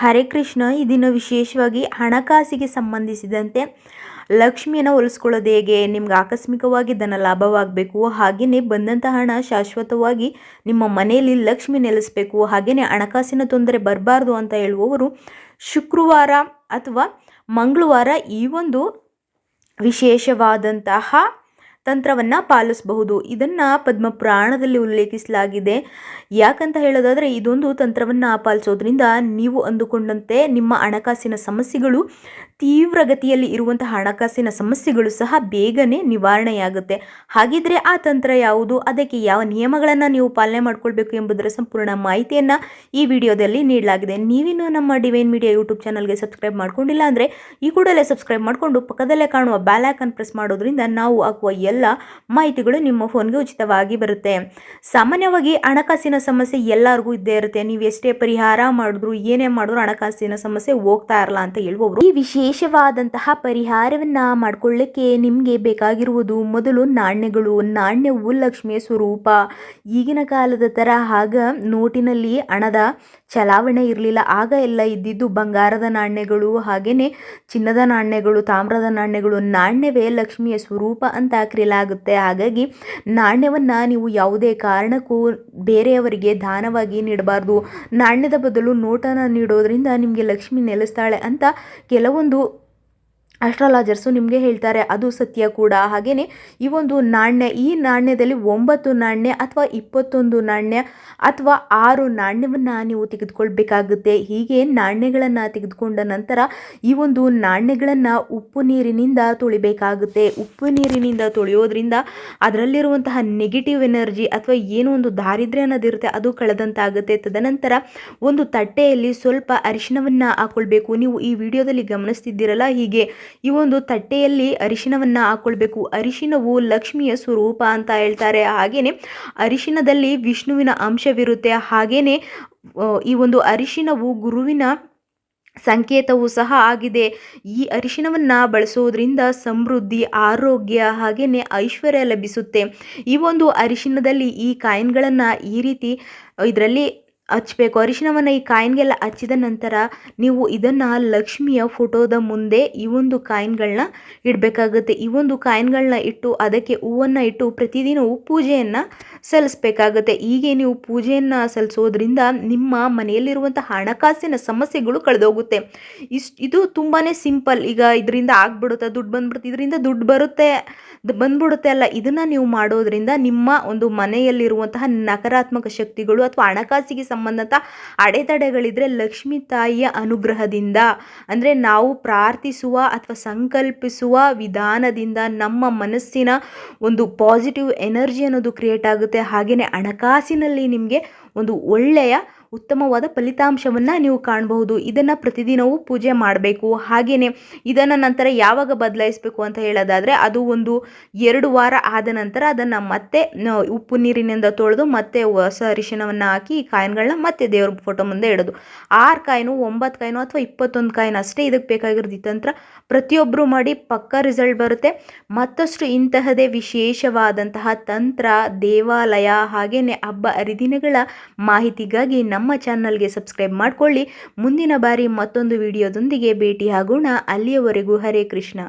ಹರೇ ಕೃಷ್ಣ. ಈ ದಿನ ವಿಶೇಷವಾಗಿ ಹಣಕಾಸಿಗೆ ಸಂಬಂಧಿಸಿದಂತೆ ಲಕ್ಷ್ಮಿಯನ್ನು ಹೊಲಿಸ್ಕೊಳ್ಳೋದು ಹೇಗೆ? ನಿಮ್ಗೆ ಆಕಸ್ಮಿಕವಾಗಿ ಧನ ಲಾಭವಾಗಬೇಕು. ಹಾಗೆಯೇ ಬಂದಂಥ ಹಣ ಶಾಶ್ವತವಾಗಿ ನಿಮ್ಮ ಮನೆಯಲ್ಲಿ ಲಕ್ಷ್ಮಿ ನೆಲೆಸಬೇಕು. ಹಾಗೆಯೇ ಹಣಕಾಸಿನ ತೊಂದರೆ ಬರಬಾರ್ದು ಅಂತ ಹೇಳುವವರು ಶುಕ್ರವಾರ ಅಥವಾ ಮಂಗಳವಾರ ಈ ಒಂದು ವಿಶೇಷವಾದಂತಹ ತಂತ್ರವನ್ನು ಪಾಲಿಸಬಹುದು. ಇದನ್ನು ಪದ್ಮಪುರಾಣದಲ್ಲಿ ಉಲ್ಲೇಖಿಸಲಾಗಿದೆ. ಯಾಕಂತ ಹೇಳೋದಾದರೆ, ಇದೊಂದು ತಂತ್ರವನ್ನು ಪಾಲಿಸೋದ್ರಿಂದ ನೀವು ಅಂದುಕೊಂಡಂತೆ ನಿಮ್ಮ ಹಣಕಾಸಿನ ಸಮಸ್ಯೆಗಳು, ತೀವ್ರಗತಿಯಲ್ಲಿ ಇರುವಂತಹ ಹಣಕಾಸಿನ ಸಮಸ್ಯೆಗಳು ಸಹ ಬೇಗನೆ ನಿವಾರಣೆಯಾಗುತ್ತೆ. ಹಾಗಿದ್ರೆ ಆ ತಂತ್ರ ಯಾವುದು? ಅದಕ್ಕೆ ಯಾವ ನಿಯಮಗಳನ್ನು ನೀವು ಪಾಲನೆ ಮಾಡಿಕೊಳ್ಬೇಕು ಎಂಬುದರ ಸಂಪೂರ್ಣ ಮಾಹಿತಿಯನ್ನು ಈ ವಿಡಿಯೋದಲ್ಲಿ ನೀಡಲಾಗಿದೆ. ನೀವಿನ್ನು ನಮ್ಮ ಡಿವೈನ್ ಮೀಡಿಯಾ ಯೂಟ್ಯೂಬ್ ಚಾನಲ್ಗೆ ಸಬ್ಸ್ಕ್ರೈಬ್ ಮಾಡ್ಕೊಂಡಿಲ್ಲ ಅಂದರೆ, ಈ ಕೂಡಲೇ ಸಬ್ಸ್ಕ್ರೈಬ್ ಮಾಡಿಕೊಂಡು ಪಕ್ಕದಲ್ಲೇ ಕಾಣುವ ಬ್ಯಾಲ್ ಪ್ರೆಸ್ ಮಾಡೋದ್ರಿಂದ ನಾವು ಹಾಕುವ ಎಲ್ಲ ಮಾಹಿತಿಗಳು ನಿಮ್ಮ ಫೋನ್ಗೆ ಉಚಿತವಾಗಿ ಬರುತ್ತೆ. ಸಾಮಾನ್ಯವಾಗಿ ಹಣಕಾಸಿನ ಸಮಸ್ಯೆ ಎಲ್ಲರಿಗೂ ಇದ್ದೇ ಇರುತ್ತೆ. ನೀವು ಎಷ್ಟೇ ಪರಿಹಾರ ಮಾಡಿದ್ರು, ಏನೇ ಮಾಡಿದ್ರು ಹಣಕಾಸಿನ ಸಮಸ್ಯೆ ಹೋಗ್ತಾ ಇರಲ್ಲ ಅಂತ ಹೇಳುವವರು. ಈ ವಿಶೇಷವಾದಂತಹ ಪರಿಹಾರವನ್ನ ಮಾಡ್ಕೊಳ್ಳಿಕ್ಕೆ ನಿಮಗೆ ಬೇಕಾಗಿರುವುದು ಮೊದಲು ನಾಣ್ಯಗಳು. ನಾಣ್ಯವು ಲಕ್ಷ್ಮಿಯ ಸ್ವರೂಪ. ಈಗಿನ ಕಾಲದ ತರ ಆಗ ನೋಟಿನಲ್ಲಿ ಹಣದ ಚಲಾವಣೆ ಇರಲಿಲ್ಲ. ಆಗ ಎಲ್ಲ ಇದ್ದಿದ್ದು ಬಂಗಾರದ ನಾಣ್ಯಗಳು ಹಾಗೆಯೇ ಚಿನ್ನದ ನಾಣ್ಯಗಳು, ತಾಮ್ರದ ನಾಣ್ಯಗಳು. ನಾಣ್ಯವೇ ಲಕ್ಷ್ಮಿಯ ಸ್ವರೂಪ ಅಂತ ಕರೆಯಲಾಗುತ್ತೆ ಹಾಗಾಗಿ ನಾಣ್ಯವನ್ನು ನೀವು ಯಾವುದೇ ಕಾರಣಕ್ಕೂ ಬೇರೆಯವರಿಗೆ ದಾನವಾಗಿ ನೀಡಬಾರ್ದು. ನಾಣ್ಯದ ಬದಲು ನೋಟನ ನೀಡೋದರಿಂದ ನಿಮಗೆ ಲಕ್ಷ್ಮಿ ನೆಲೆಸ್ತಾಳೆ ಅಂತ ಕೆಲವೊಂದು ಅಸ್ಟ್ರಾಲಜರ್ಸು ನಿಮಗೆ ಹೇಳ್ತಾರೆ, ಅದು ಸತ್ಯ ಕೂಡ. ಹಾಗೆಯೇ ಈ ಒಂದು ನಾಣ್ಯ, ಈ ನಾಣ್ಯದಲ್ಲಿ ಒಂಬತ್ತು ನಾಣ್ಯ ಅಥವಾ ಇಪ್ಪತ್ತೊಂದು ನಾಣ್ಯ ಅಥವಾ ಆರು ನಾಣ್ಯವನ್ನು ನೀವು ತೆಗೆದುಕೊಳ್ಬೇಕಾಗುತ್ತೆ. ಹೀಗೆ ನಾಣ್ಯಗಳನ್ನು ತೆಗೆದುಕೊಂಡ ನಂತರ ಈ ಒಂದು ನಾಣ್ಯಗಳನ್ನು ಉಪ್ಪು ನೀರಿನಿಂದ ತೊಳಿಬೇಕಾಗುತ್ತೆ. ಉಪ್ಪು ನೀರಿನಿಂದ ತೊಳೆಯೋದ್ರಿಂದ ಅದರಲ್ಲಿರುವಂತಹ ನೆಗೆಟಿವ್ ಎನರ್ಜಿ ಅಥವಾ ಏನೋ ಒಂದು ದಾರಿದ್ರ್ಯ ಅನ್ನೋದಿರುತ್ತೆ ಅದು ಕಳೆದಂತಾಗುತ್ತೆ. ತದನಂತರ ಒಂದು ತಟ್ಟೆಯಲ್ಲಿ ಸ್ವಲ್ಪ ಅರಿಶಿನವನ್ನು ಹಾಕೊಳ್ಬೇಕು. ನೀವು ಈ ವಿಡಿಯೋದಲ್ಲಿ ಗಮನಿಸ್ತಿದ್ದೀರಲ್ಲ ಹೀಗೆ ಈ ಒಂದು ತಟ್ಟೆಯಲ್ಲಿ ಅರಿಶಿನವನ್ನು ಹಾಕೊಳ್ಬೇಕು. ಅರಿಶಿನವು ಲಕ್ಷ್ಮಿಯ ಸ್ವರೂಪ ಅಂತ ಹೇಳ್ತಾರೆ. ಹಾಗೆಯೇ ಅರಿಶಿನದಲ್ಲಿ ವಿಷ್ಣುವಿನ ಅಂಶವಿರುತ್ತೆ. ಹಾಗೆಯೇ ಈ ಒಂದು ಅರಿಶಿನವು ಗುರುವಿನ ಸಂಕೇತವೂ ಸಹ ಆಗಿದೆ. ಈ ಅರಿಶಿನವನ್ನು ಬಳಸೋದ್ರಿಂದ ಸಮೃದ್ಧಿ, ಆರೋಗ್ಯ ಹಾಗೆಯೇ ಐಶ್ವರ್ಯ ಲಭಿಸುತ್ತೆ. ಈ ಒಂದು ಅರಿಶಿನದಲ್ಲಿ ಈ ಕಾಯಿನ್ಗಳನ್ನು ಈ ರೀತಿ, ಇದರಲ್ಲಿ ಹಚ್ಬೇಕು. ಅರಿಶಿನವನ್ನು ಈ ಕಾಯಿನ್ಗೆಲ್ಲ ಹಚ್ಚಿದ ನಂತರ ನೀವು ಇದನ್ನು ಲಕ್ಷ್ಮಿಯ ಫೋಟೋದ ಮುಂದೆ ಈ ಒಂದು ಕಾಯಿನ್ಗಳನ್ನ ಇಡಬೇಕಾಗುತ್ತೆ. ಈ ಒಂದು ಕಾಯಿನ್ಗಳನ್ನ ಇಟ್ಟು ಅದಕ್ಕೆ ಹೂವನ್ನು ಇಟ್ಟು ಪ್ರತಿದಿನವೂ ಪೂಜೆಯನ್ನು ಸಲ್ಲಿಸಬೇಕಾಗುತ್ತೆ. ಹೀಗೆ ನೀವು ಪೂಜೆಯನ್ನು ಸಲ್ಲಿಸೋದ್ರಿಂದ ನಿಮ್ಮ ಮನೆಯಲ್ಲಿರುವಂಥ ಹಣಕಾಸಿನ ಸಮಸ್ಯೆಗಳು ಕಳೆದೋಗುತ್ತೆ. ಇಷ್ಟು, ಇದು ತುಂಬಾ ಸಿಂಪಲ್. ಈಗ ಇದರಿಂದ ಆಗ್ಬಿಡುತ್ತೆ, ದುಡ್ಡು ಬಂದ್ಬಿಡುತ್ತೆ, ಇದರಿಂದ ದುಡ್ಡು ಬರುತ್ತೆ ಬಂದ್ಬಿಡುತ್ತೆ ಅಲ್ಲ. ಇದನ್ನು ನೀವು ಮಾಡೋದ್ರಿಂದ ನಿಮ್ಮ ಒಂದು ಮನೆಯಲ್ಲಿರುವಂತಹ ನಕಾರಾತ್ಮಕ ಶಕ್ತಿಗಳು ಅಥವಾ ಹಣಕಾಸಿಗೆ ಸಂಬಂಧಂಥ ಅಡೆತಡೆಗಳಿದ್ರೆ ಲಕ್ಷ್ಮಿ ತಾಯಿಯ ಅನುಗ್ರಹದಿಂದ. ಅಂದರೆ ನಾವು ಪ್ರಾರ್ಥಿಸುವ ಅಥವಾ ಸಂಕಲ್ಪಿಸುವ ವಿಧಾನದಿಂದ ನಮ್ಮ ಮನಸ್ಸಿನ ಒಂದು ಪಾಸಿಟಿವ್ ಎನರ್ಜಿ ಅನ್ನೋದು ಕ್ರಿಯೇಟ್ ಆಗುತ್ತೆ. ಹಾಗೆಯೇ ಹಣಕಾಸಿನಲ್ಲಿ ನಿಮಗೆ ಒಂದು ಒಳ್ಳೆಯ ಉತ್ತಮವಾದ ಫಲಿತಾಂಶವನ್ನು ನೀವು ಕಾಣಬಹುದು. ಇದನ್ನು ಪ್ರತಿದಿನವೂ ಪೂಜೆ ಮಾಡಬೇಕು. ಹಾಗೆಯೇ ಇದನ್ನು ನಂತರ ಯಾವಾಗ ಬದಲಾಯಿಸಬೇಕು ಅಂತ ಹೇಳೋದಾದರೆ ಅದು ಒಂದು ಎರಡು ವಾರ ಆದ ನಂತರ ಅದನ್ನು ಮತ್ತೆ ಉಪ್ಪು ನೀರಿನಿಂದ ತೊಳೆದು ಮತ್ತೆ ಹೊಸ ಅರಿಶಿನವನ್ನು ಹಾಕಿ ಈ ಕಾಯಿನ್ಗಳನ್ನ ಮತ್ತೆ ದೇವ್ರ ಫೋಟೋ ಮುಂದೆ ಇಡೋದು. ಆರು ಕಾಯಿನು ಒಂಬತ್ತು ಕಾಯಿನು ಅಥವಾ ಇಪ್ಪತ್ತೊಂದು ಕಾಯಿನ್ ಅಷ್ಟೇ ಇದಕ್ಕೆ ಬೇಕಾಗಿರೋದು ಈ ತಂತ್ರ. ಪ್ರತಿಯೊಬ್ಬರು ಮಾಡಿ ಪಕ್ಕ ರಿಸಲ್ಟ್ ಬರುತ್ತೆ. ಮತ್ತಷ್ಟು ಇಂತಹದೇ ವಿಶೇಷವಾದಂತಹ ತಂತ್ರ, ದೇವಾಲಯ ಹಾಗೆಯೇ ಹಬ್ಬ ಹರಿದಿನಗಳ ಮಾಹಿತಿಗಾಗಿ ನಮ್ಮ ನಮ್ಮ ಚಾನಲ್ಗೆ ಸಬ್ಸ್ಕ್ರೈಬ್ ಮಾಡಿಕೊಳ್ಳಿ. ಮುಂದಿನ ಬಾರಿ ಮತ್ತೊಂದು ವಿಡಿಯೋದೊಂದಿಗೆ ಭೇಟಿಯಾಗೋಣ. ಅಲ್ಲಿಯವರೆಗೂ ಹರೇ ಕೃಷ್ಣ.